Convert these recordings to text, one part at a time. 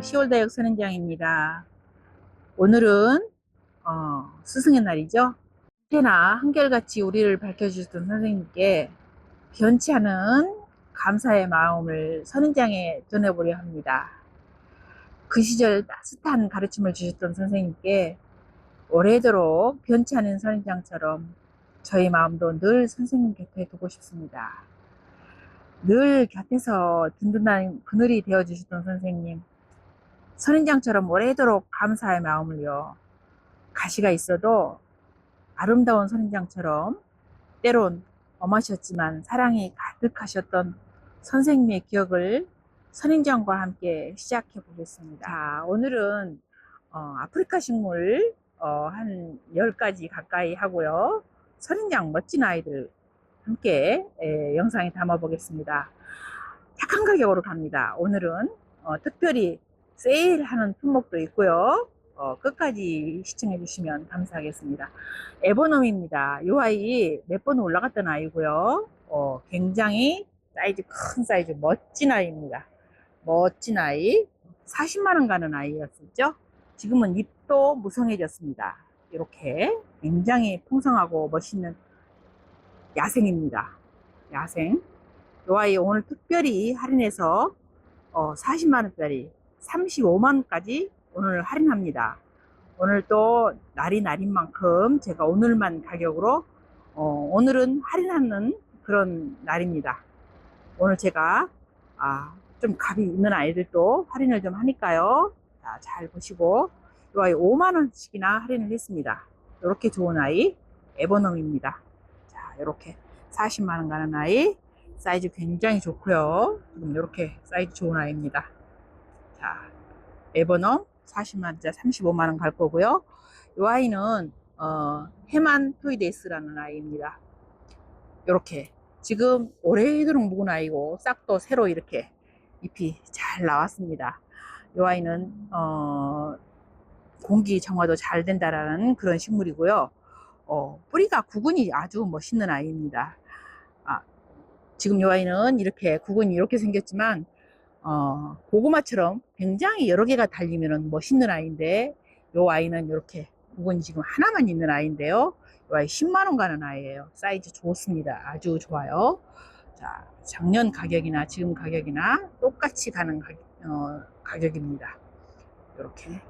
10월다육 선인장입니다. 오늘은 어, 스승의 날이죠. 언제나 한결같이 우리를 밝혀주셨던 선생님께 변치 않은 감사의 마음을 선인장에 전해보려 합니다. 그 시절 따뜻한 가르침을 주셨던 선생님께 오래도록 변치 않은 선인장처럼 저희 마음도 늘 선생님 곁에 두고 싶습니다. 늘 곁에서 든든한 그늘이 되어 주셨던 선생님, 선인장처럼 오래도록 감사의 마음을요, 가시가 있어도 아름다운 선인장처럼 때론 엄하셨지만 사랑이 가득하셨던 선생님의 기억을 선인장과 함께 시작해 보겠습니다. 자, 오늘은 어, 아프리카 식물 어, 한 10가지 가까이 하고요. 선인장 멋진 아이들 함께 에, 영상에 담아 보겠습니다. 착한 가격으로 갑니다. 오늘은 어, 특별히 세일하는 품목도 있고요. 어, 끝까지 시청해 주시면 감사하겠습니다. 에버놈입니다. 이 아이 몇 번 올라갔던 아이고요. 어, 굉장히 사이즈 큰 사이즈 멋진 아이입니다. 멋진 아이 40만원 가는 아이였었죠. 지금은 잎도 무성해졌습니다. 이렇게 굉장히 풍성하고 멋있는 야생입니다. 야생. 이 아이 오늘 특별히 할인해서 어, 40만원짜리 35만원까지 오늘 할인합니다. 오늘 또 날이 날인 만큼 제가 오늘만 가격으로 어, 오늘은 할인하는 그런 날입니다. 오늘 제가 아, 좀 값이 있는 아이들도 할인을 좀 하니까요. 자, 잘 보시고 이 아이 5만원씩이나 할인을 했습니다. 이렇게 좋은 아이 에버넘입니다. 자, 이렇게 40만원 가는 아이 사이즈 굉장히 좋고요. 이렇게 사이즈 좋은 아이입니다. 자, 에버넘 40만원짜리 35만원 갈 거고요. 이 아이는 어, 해만 토이데스라는 아이입니다. 이렇게 지금 오래도록 묵은 아이고 싹도 새로 이렇게 잎이 잘 나왔습니다. 이 아이는 어, 공기 정화도 잘 된다라는 그런 식물이고요. 어, 뿌리가 구근이 아주 멋있는 아이입니다. 아, 지금 이 아이는 이렇게 구근이 이렇게 생겼지만 어, 고구마처럼 굉장히 여러 개가 달리면 멋있는 아이인데 이 아이는 이렇게 구근이 지금 하나만 있는 아이인데요. 이 아이 10만원 가는 아이예요. 사이즈 좋습니다. 아주 좋아요. 자, 작년 가격이나 지금 가격이나 똑같이 가는 가, 어, 가격입니다. 이렇게.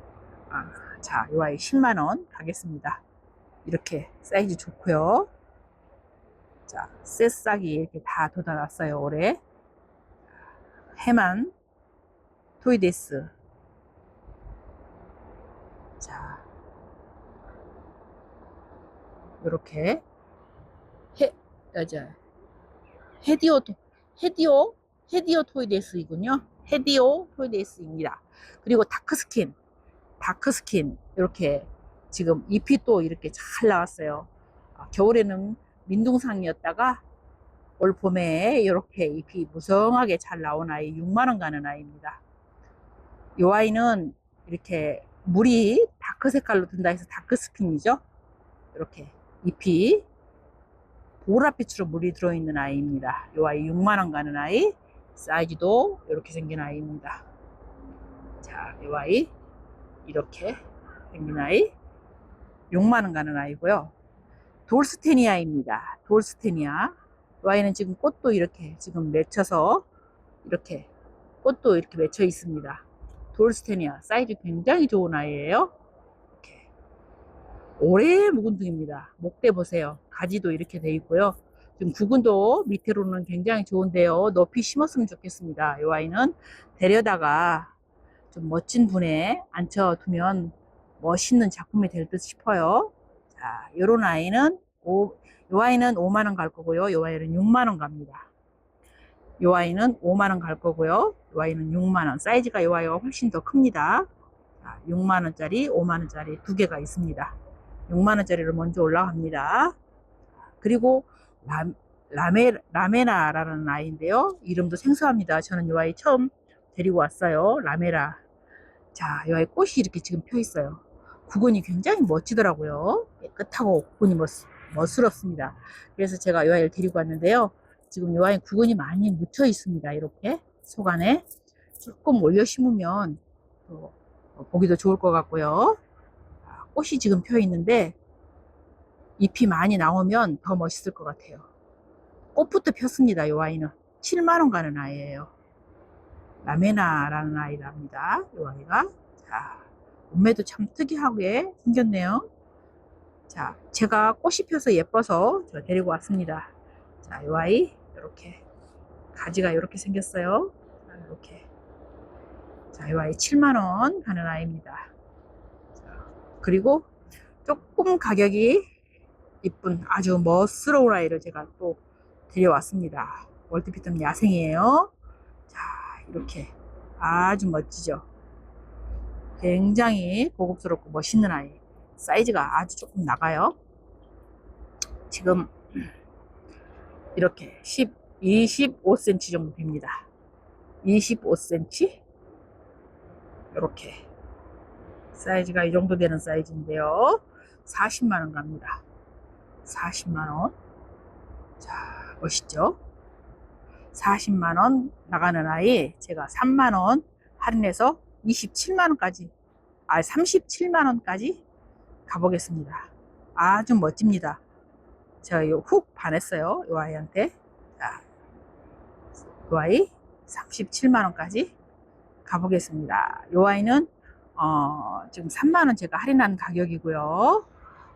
아, 자, 이 아이 10만원 가겠습니다. 이렇게 사이즈 좋고요. 자, 새싹이 이렇게 다 돋아났어요, 올해. 해만 토이데스. 자, 이렇게 해, 맞아. 헤디오, 토- 헤디오, 헤디오 토이데스이군요. 헤디오 토이데스입니다. 그리고 다크스킨, 다크스킨 이렇게 지금 잎이 또 이렇게 잘 나왔어요. 아, 겨울에는 민둥상이었다가 올 봄에 이렇게 잎이 무성하게 잘 나온 아이 6만원 가는 아이입니다. 이 아이는 이렇게 물이 다크 색깔로 든다 해서 다크스킨이죠. 이렇게 잎이 보랏빛으로 물이 들어있는 아이입니다. 이 아이 6만원 가는 아이 사이즈도 이렇게 생긴 아이입니다. 자, 이 아이 이렇게 생긴 아이 6만원 가는 아이고요. 돌스테니아입니다. 돌스테니아. 이 아이는 지금 꽃도 이렇게 지금 맺혀서 이렇게 꽃도 이렇게 맺혀 있습니다. 돌스테니아 사이즈 굉장히 좋은 아이예요. 이렇게 오래 묵은 중입니다. 목대 보세요. 가지도 이렇게 돼 있고요. 지금 구근도 밑으로는 굉장히 좋은데요. 높이 심었으면 좋겠습니다. 이 아이는 데려다가 좀 멋진 분에 앉혀두면 멋있는 작품이 될 듯 싶어요. 자, 요런 아이는 오, 요 아이는 5만원 갈 거고요. 요 아이는 6만원 갑니다. 요 아이는 5만원 갈 거고요. 요 아이는 6만원. 사이즈가 요 아이가 훨씬 더 큽니다. 자, 6만원짜리, 5만원짜리 두 개가 있습니다. 6만원짜리로 먼저 올라갑니다. 그리고 라, 라메, 라메나라는 아이인데요. 이름도 생소합니다. 저는 요 아이 처음 데리고 왔어요. 라메라. 자, 요 아이 꽃이 이렇게 지금 펴 있어요. 구근이 굉장히 멋지더라고요. 깨끗하고 구근이 멋, 멋스럽습니다. 그래서 제가 이 아이를 데리고 왔는데요. 지금 이 아이 구근이 많이 묻혀 있습니다. 이렇게 속 안에 조금 올려 심으면 또 보기도 좋을 것 같고요. 아, 꽃이 지금 펴 있는데 잎이 많이 나오면 더 멋있을 것 같아요. 꽃부터 폈습니다. 이 아이는 7만 원 가는 아이예요. 라메나라는 아이랍니다. 이 아이가 자 몸매도 참 특이하게 생겼네요. 자 제가 꽃이 펴서 예뻐서 제가 데리고 왔습니다. 자, 이 아이 이렇게 가지가 이렇게 생겼어요. 자, 이렇게. 자, 이 아이 7만 원 하는 아이입니다. 자, 그리고 조금 가격이 이쁜 아주 멋스러운 아이를 제가 또 데려왔습니다. 월드피텀 야생이에요. 자, 이렇게 아주 멋지죠. 굉장히 고급스럽고 멋있는 아이. 사이즈가 아주 조금 나가요. 지금 이렇게 10, 25cm 정도 됩니다. 25cm? 이렇게 사이즈가 이 정도 되는 사이즈인데요. 40만원 갑니다. 40만원. 자, 멋있죠? 40만원 나가는 아이 제가 3만원 할인해서 27만원까지, 아, 37만원까지 가보겠습니다. 아주 멋집니다. 제가 훅 반했어요. 이 아이한테. 자, 이 아이 37만원까지 가보겠습니다. 이 아이는, 어, 지금 3만원 제가 할인한 가격이고요.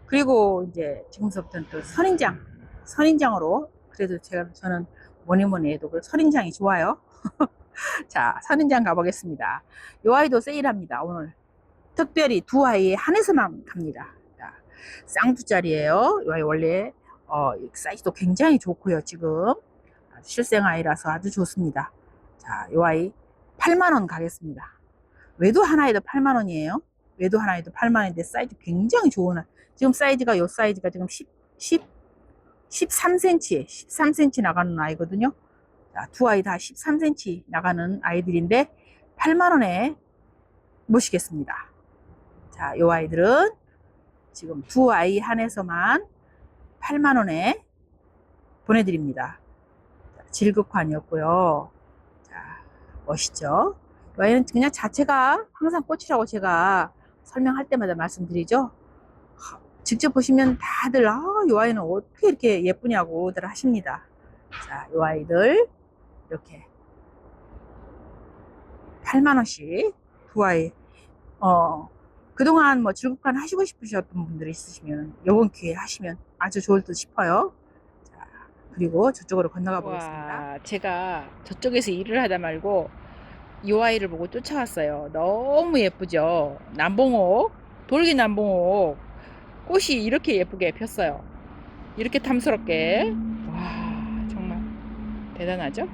그리고 이제 지금서부터는 또 선인장, 선인장으로, 그래도 제가, 저는 뭐니 뭐니 해도 그 선인장이 좋아요. 자, 선인장 가보겠습니다. 이 아이도 세일합니다. 오늘. 특별히 두 아이 한해서만 갑니다. 자, 쌍두짜리예요. 원래 어, 사이즈도 굉장히 좋고요, 지금. 실생 아이라서 아주 좋습니다. 자, 이 아이 8만 원 가겠습니다. 외도 하나에도 8만 원이에요. 외도 하나에도 8만 원인데 사이즈 굉장히 좋은. 지금 사이즈가 요 사이즈가 지금 10, 10, 13cm, 13cm 나가는 아이거든요. 자, 두 아이 다 13cm 나가는 아이들인데 8만 원에 모시겠습니다. 자, 요 아이들은 지금 두 아이 한해서만 8만원에 보내드립니다. 자, 질극환이었고요. 자, 멋있죠? 이 아이는 그냥 자체가 항상 꽃이라고 제가 설명할 때마다 말씀드리죠. 하, 직접 보시면 다들, 아, 이 아이는 어떻게 이렇게 예쁘냐고들 하십니다. 자, 이 아이들, 이렇게 8만원씩 두 아이, 어, 그동안 뭐 즐겁한 하시고 싶으셨던 분들이 있으시면 요번 기회에 하시면 아주 좋을 듯 싶어요. 자, 그리고 저쪽으로 건너가 보겠습니다. 제가 저쪽에서 일을 하다 말고 이 아이를 보고 쫓아왔어요. 너무 예쁘죠? 남봉옥, 돌기 남봉옥. 꽃이 이렇게 예쁘게 폈어요. 이렇게 탐스럽게. 와, 정말 대단하죠?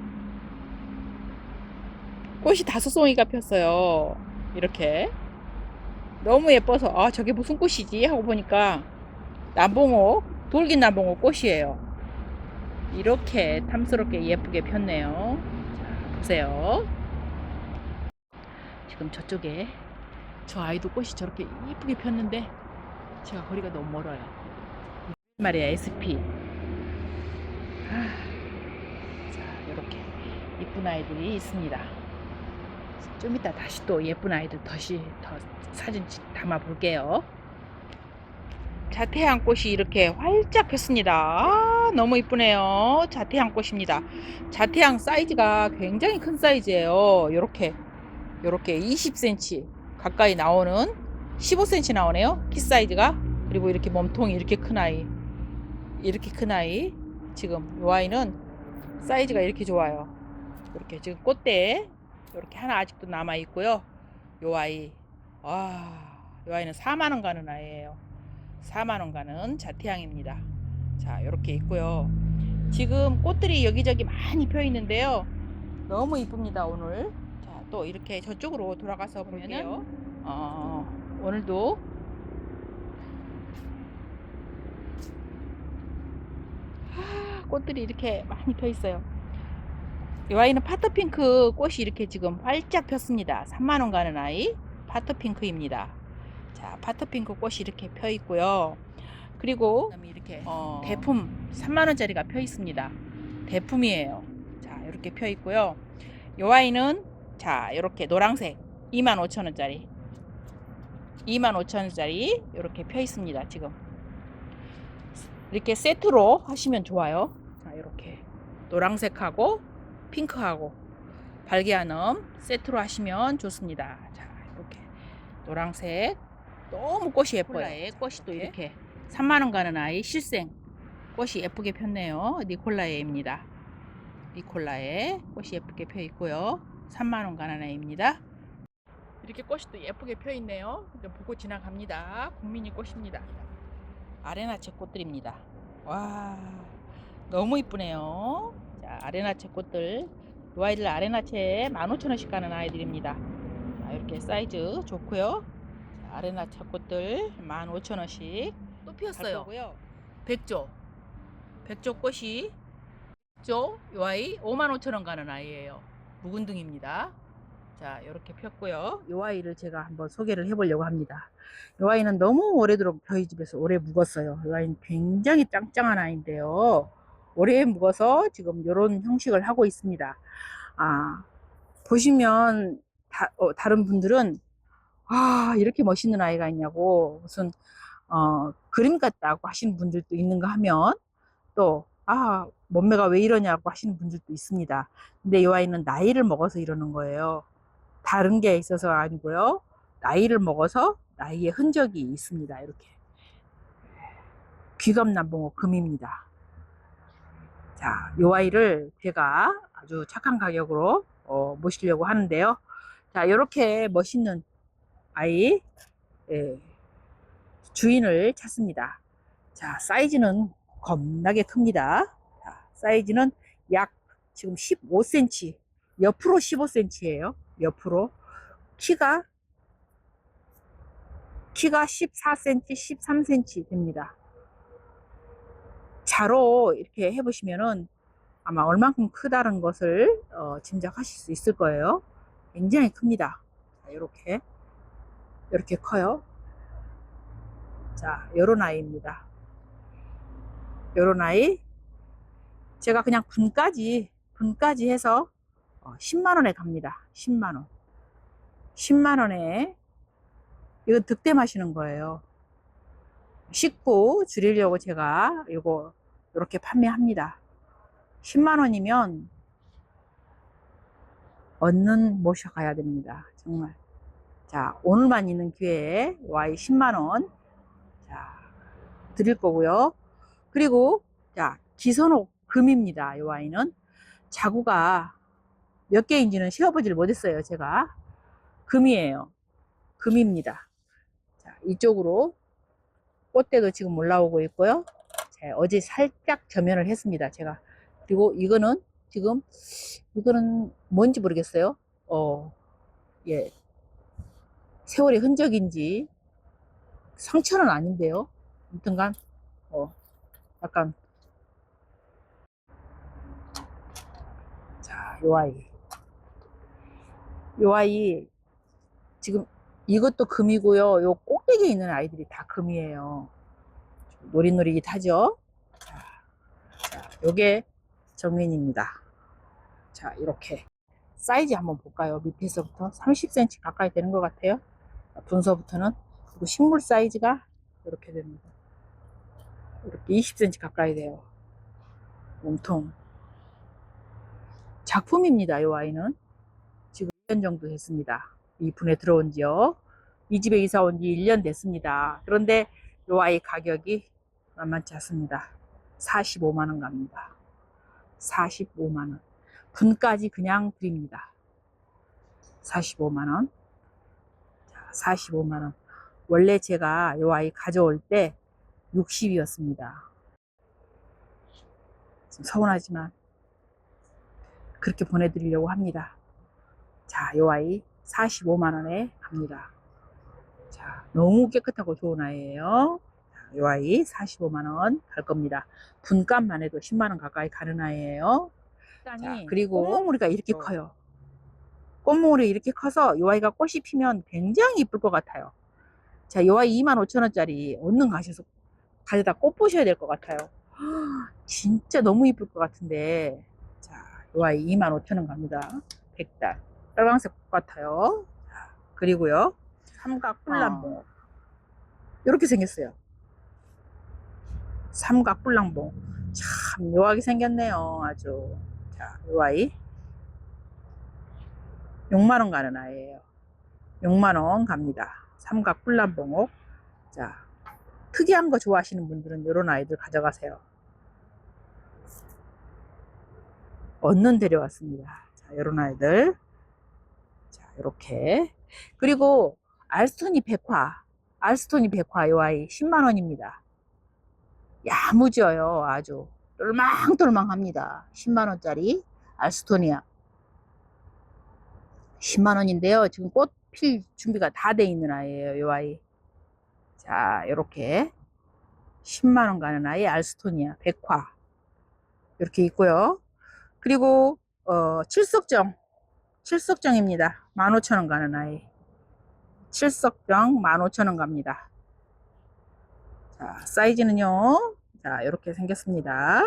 꽃이 다섯 송이가 폈어요. 이렇게. 너무 예뻐서 아 저게 무슨 꽃이지? 하고 보니까 남봉옥 돌긴 남봉옥 꽃이에요. 이렇게 탐스럽게 예쁘게 폈네요. 자 보세요. 지금 저쪽에 저 아이도 꽃이 저렇게 이쁘게 폈는데 제가 거리가 너무 멀어요. 말이야 SP 아, 자 이렇게 이쁜 아이들이 있습니다 좀 이따 다시 또 예쁜 아이들 다시 더 사진 찍- 담아 볼게요. 자태양 꽃이 이렇게 활짝 폈습니다. 아, 너무 이쁘네요. 자태양 꽃입니다. 자태양 사이즈가 굉장히 큰 사이즈예요. 요렇게 요렇게 20cm 가까이 나오는 15cm 나오네요. 키 사이즈가 그리고 이렇게 몸통이 이렇게 큰 아이 이렇게 큰 아이 지금 이 아이는 사이즈가 이렇게 좋아요. 이렇게 지금 꽃대 이렇게 하나 아직도 남아 있고요. 요 아이, 와, 요 아이는 4만 원 가는 아이예요. 4만 원 가는 자태양입니다. 자, 이렇게 있고요. 지금 꽃들이 여기저기 많이 펴 있는데요. 너무 이쁩니다 오늘. 자, 또 이렇게 저쪽으로 돌아가서 보면은 어, 오늘도 하, 꽃들이 이렇게 많이 펴 있어요. 이 아이는 파터핑크 꽃이 이렇게 지금 활짝 폈습니다. 3만원 가는 아이 파터핑크입니다. 자, 파터핑크 꽃이 이렇게 펴 있고요. 그리고 이렇게 어, 대품 3만원짜리가 펴 있습니다. 대품이에요. 자, 이렇게 펴 있고요. 이 아이는 자, 이렇게 노란색 25,000원짜리 25,000원짜리 이렇게 펴 있습니다 지금 이렇게 세트로 하시면 좋아요 자 이렇게 노란색하고 핑크하고 발기하는 세트로 하시면 좋습니다 자 이렇게 노란색 너무 꽃이 예뻐요 꽃이 또 이렇게 3만 원 가는 아이 실생 꽃이 예쁘게 폈네요 니콜라에입니다 니콜라에 꽃이 예쁘게 펴 있고요 3만 원 가는 아이입니다 이렇게 꽃이 또 예쁘게 펴 있네요. 좀 보고 지나갑니다. 국민이 꽃입니다. 아레나체 꽃들입니다. 와, 너무 이쁘네요. 자, 아레나체 꽃들. 이 아이들 아레나체 15,000원씩 가는 아이들입니다. 자, 이렇게 사이즈 좋고요. 자, 아레나체 꽃들 15,000원씩 또 피었어요. 백조. 백조 꽃이 백조 이 아이 55,000원 가는 아이예요. 묵은둥입니다. 자, 이렇게 폈고요. 이 아이를 제가 한번 소개를 해보려고 합니다. 이 아이는 너무 오래도록 저희 집에서 오래 묵었어요. 이 아이는 굉장히 짱짱한 아이인데요. 오래 묵어서 지금 이런 형식을 하고 있습니다. 아, 보시면 다, 른 분들은 아, 이렇게 멋있는 아이가 있냐고 무슨 어, 그림 같다고 하시는 분들도 있는가 하면 또 아, 몸매가 왜 이러냐고 하시는 분들도 있습니다. 근데 이 아이는 나이를 먹어서 이러는 거예요. 다른 게 있어서 아니고요. 나이를 먹어서 나이의 흔적이 있습니다. 이렇게. 귀검남봉어 금입니다. 자, 이 아이를 제가 아주 착한 가격으로 어, 모시려고 하는데요. 자, 이렇게 멋있는 아이 예, 주인을 찾습니다. 자, 사이즈는 겁나게 큽니다. 자, 사이즈는 약 지금 15cm, 옆으로 15cm예요. 옆으로 키가 키가 14cm, 13cm 됩니다. 자로 이렇게 해보시면은 아마 얼만큼 크다는 것을 어, 짐작하실 수 있을 거예요. 굉장히 큽니다. 자, 이렇게 이렇게 커요. 자, 요런 아이입니다. 요런 아이 제가 그냥 분까지 분까지 해서 10만 원에 갑니다. 10만 원. 10만 원에 이거 득템하시는 거예요. 식구 줄이려고 제가 이거 이렇게 판매합니다. 10만원이면 얻는 모셔가야 됩니다. 정말. 자, 오늘만 있는 기회에 Y 10만원. 자, 드릴 거고요. 그리고, 자, 기선옥 금입니다. 이 와인은. 자구가 몇 개인지는 세어보지를 못했어요. 제가 금이에요. 금입니다. 자, 이쪽으로 꽃대도 지금 올라오고 있고요. 자, 어제 살짝 점연을 했습니다. 제가 그리고 이거는 지금 이거는 뭔지 모르겠어요. 어, 예, 세월의 흔적인지 상처는 아닌데요. 아무튼간 어, 약간 자, 요 아이 요 아이 지금 이것도 금이고요. 요 꼭대기에 있는 아이들이 다 금이에요. 노릿노릿 하죠. 자, 자, 요게 정면입니다. 자, 이렇게 사이즈 한번 볼까요? 밑에서부터 30cm 가까이 되는 것 같아요. 분서부터는 그리고 식물 사이즈가 이렇게 됩니다. 이렇게 20cm 가까이 돼요. 몸통. 작품입니다. 이 아이는. 1년 정도 됐습니다. 이 분에 들어온 지요. 이 집에 이사 온 지 1년 됐습니다. 그런데 요 아이 가격이 만만치 않습니다. 45만원 갑니다. 45만원. 분까지 그냥 드립니다. 45만원. 45만원. 원래 제가 요 아이 가져올 때 60이었습니다. 서운하지만 그렇게 보내드리려고 합니다. 자, 요 아이 45만원에 갑니다. 자, 너무 깨끗하고 좋은 아이예요. 자, 요 아이 45만원 갈 겁니다. 분값만 해도 10만원 가까이 가는 아이예요. 자, 그리고 꽃몽우리가 이렇게 커요. 꽃몽우리 이렇게 커서 요 아이가 꽃이 피면 굉장히 이쁠 것 같아요. 자, 요 아이 25,000원짜리 얼른 가셔서 가져다 꽃 보셔야 될 것 같아요. 진짜 너무 이쁠 것 같은데 자, 요 아이 25,000원 갑니다. 백달 빨강색 꽃 같아요. 그리고요. 삼각 뿔남봉. 이렇게 생겼어요. 삼각 뿔남봉. 참 묘하게 생겼네요. 아주. 자, 이 아이. 6만원 가는 아이예요. 6만원 갑니다. 삼각 뿔남봉옥. 자, 특이한 거 좋아하시는 분들은 이런 아이들 가져가세요. 얻는 데려왔습니다. 자, 이런 아이들. 자, 이렇게. 그리고 알스토니 백화. 알스토니 백화 이 아이 10만원입니다. 야무져요. 아주. 똘망똘망합니다. 10만원짜리 알스토니아. 10만원인데요. 지금 꽃 필 준비가 다 돼 있는 아이예요. 이 아이. 자, 이렇게 10만원 가는 아이 알스토니아 백화. 이렇게 있고요. 그리고 어, 칠석정. 칠석정입니다. 15,000원 가는 아이. 칠석정 15,000원 갑니다. 자, 사이즈는요. 자, 이렇게 생겼습니다.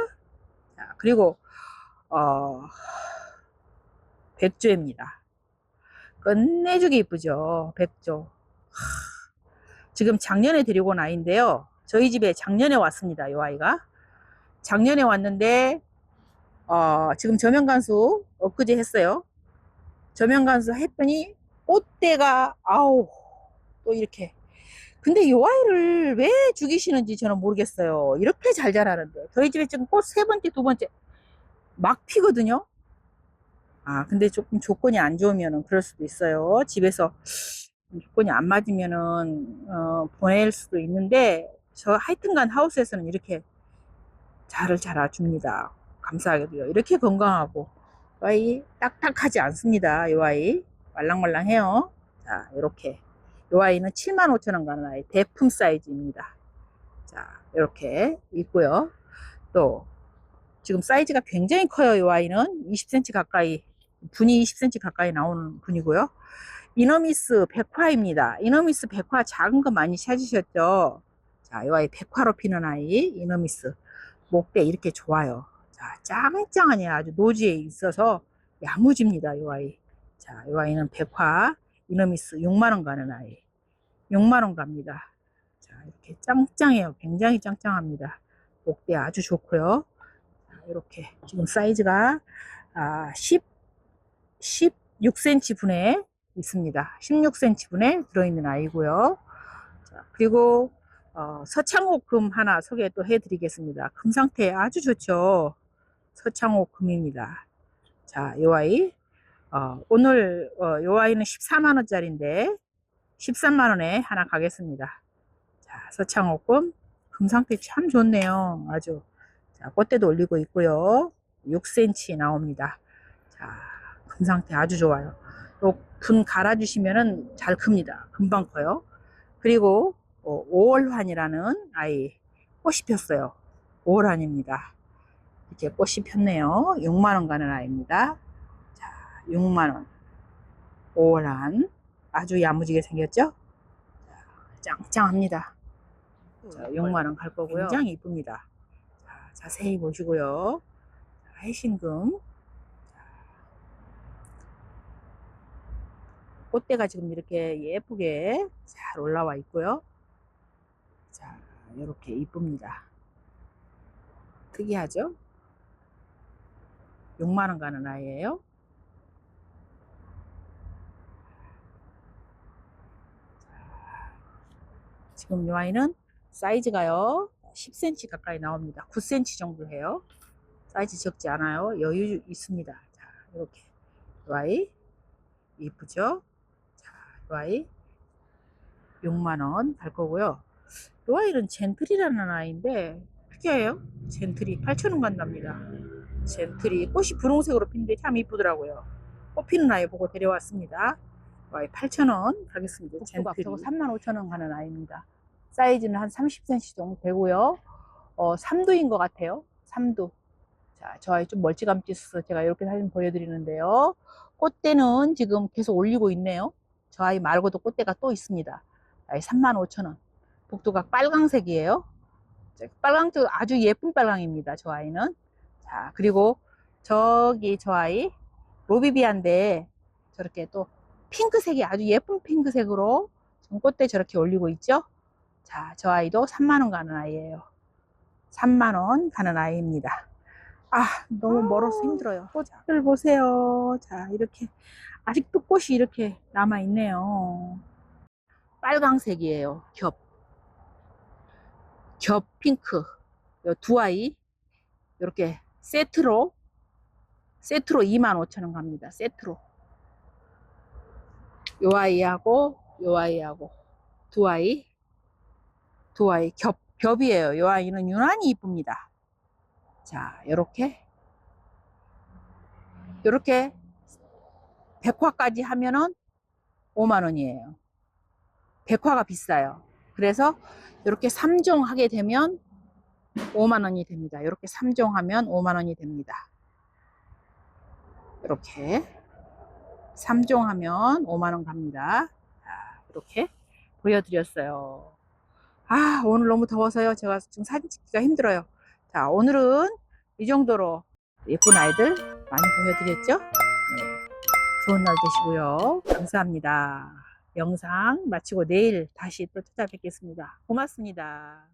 자, 그리고 어, 백조입니다. 끝내주기 이쁘죠. 백조. 하, 지금 작년에 데리고 온 아이인데요. 저희 집에 작년에 왔습니다. 이 아이가. 작년에 왔는데 어, 지금 저면간수 엊그제 했어요. 저면간수 했더니 꽃대가 아우 또 이렇게 근데 이 아이를 왜 죽이시는지 저는 모르겠어요. 이렇게 잘 자라는데 저희 집에 지금 꽃 세 번째 두 번째 막 피거든요. 아 근데 조금 조건이 안 좋으면은 그럴 수도 있어요. 집에서 조건이 안 맞으면은 어, 보낼 수도 있는데 저 하여튼간 하우스에서는 이렇게 잘을 자라줍니다. 감사하게도요. 이렇게 건강하고 이 아이 딱딱하지 않습니다. 이 아이 말랑말랑해요. 자 이렇게 이 아이는 75,000원 가는 아이 대품 사이즈입니다. 자 이렇게 있고요. 또 지금 사이즈가 굉장히 커요. 이 아이는 20cm 가까이 분이 20cm 가까이 나오는 분이고요. 이너미스 백화입니다. 이너미스 백화 작은 거 많이 찾으셨죠? 자, 이 아이 백화로 피는 아이 이너미스 목대 이렇게 좋아요. 자, 짱짱하니 아주 노지에 있어서 야무집니다. 이 아이. 자, 이 아이는 백화 이너미스 6만원 가는 아이. 6만원 갑니다. 자, 이렇게 짱짱해요. 굉장히 짱짱합니다. 목대 아주 좋고요. 자, 이렇게 지금 사이즈가 아, 10, 16cm 분에 있습니다. 16cm 분에 들어있는 아이고요. 자, 그리고 어, 서창옥 금 하나 소개 또 해드리겠습니다. 금 상태 아주 좋죠. 서창옥 금입니다. 자, 이 아이 어, 오늘 어, 이 아이는 14만 원짜리인데 13만 원에 하나 가겠습니다. 자, 서창옥 금, 금 상태 참 좋네요. 아주 자, 꽃대도 올리고 있고요. 6cm 나옵니다. 자, 금 상태 아주 좋아요. 또분 갈아주시면은 잘 큽니다. 금방 커요. 그리고 어, 5월환이라는 아이 꽃이 폈어요. 5월환입니다. 이렇게 꽃이 폈네요. 6만원 가는 아이입니다. 자, 6만원. 5월환. 아주 야무지게 생겼죠? 자, 짱짱합니다. 자, 6만원 갈 거고요. 굉장히 이쁩니다. 자, 자세히 보시고요. 자, 해신금. 꽃대가 지금 이렇게 예쁘게 잘 올라와 있고요. 자, 이렇게 이쁩니다. 특이하죠? 6만원 가는 아이예요. 지금 이 아이는 사이즈가요. 10cm 가까이 나옵니다. 9cm 정도 해요. 사이즈 적지 않아요. 여유 있습니다. 자, 이렇게 이 아이 이쁘죠? 자, 이 아이 6만원 갈 거고요. 이 아이는 젠틀이라는 아이인데 특이해요. 젠틀이 8,000원 간답니다. 젠틀이 꽃이 분홍색으로 피는데 참 이쁘더라고요. 꽃 피는 아이 보고 데려왔습니다. 이 아이 8,000원 가겠습니다. 젠틀이 35,000원 가는 아이입니다. 사이즈는 한 30cm 정도 되고요. 어, 3두인 것 같아요. 3두. 자, 저 아이 좀 멀찌감치 있어서 제가 이렇게 사진 보여드리는데요. 꽃대는 지금 계속 올리고 있네요. 저 아이 말고도 꽃대가 또 있습니다. 아이 35,000원. 복도가 빨강색이에요. 빨강도 아주 예쁜 빨강입니다. 저 아이는. 자, 그리고 저기 저 아이 로비비아인데 저렇게 또 핑크색이 아주 예쁜 핑크색으로 지금 꽃대 저렇게 올리고 있죠. 자, 저 아이도 3만원 가는 아이예요. 3만원 가는 아이입니다. 아, 너무 멀어서 힘들어요. 꽃들 보세요. 자, 이렇게. 아직도 꽃이 이렇게 남아있네요. 빨강색이에요. 겹. 겹 핑크. 요두 아이. 이렇게 세트로, 세트로 25,000원 갑니다. 세트로. 요 아이하고, 요 아이하고, 두 아이. 두 아이. 겹, 겹이에요. 요 아이는 유난히 이쁩니다. 자, 요렇게. 요렇게 백화까지 하면은 5만 원이에요. 백화가 비싸요. 그래서 이렇게 3종 하게 되면 5만 원이 됩니다. 이렇게 3종 하면 5만 원이 됩니다. 이렇게 3종 하면 5만원 갑니다. 자, 이렇게 보여드렸어요. 아, 오늘 너무 더워서요. 제가 지금 사진 찍기가 힘들어요. 자, 오늘은 이 정도로 예쁜 아이들 많이 보여드렸죠? 네. 좋은 날 되시고요. 감사합니다. 영상 마치고 내일 다시 또 찾아뵙겠습니다. 고맙습니다.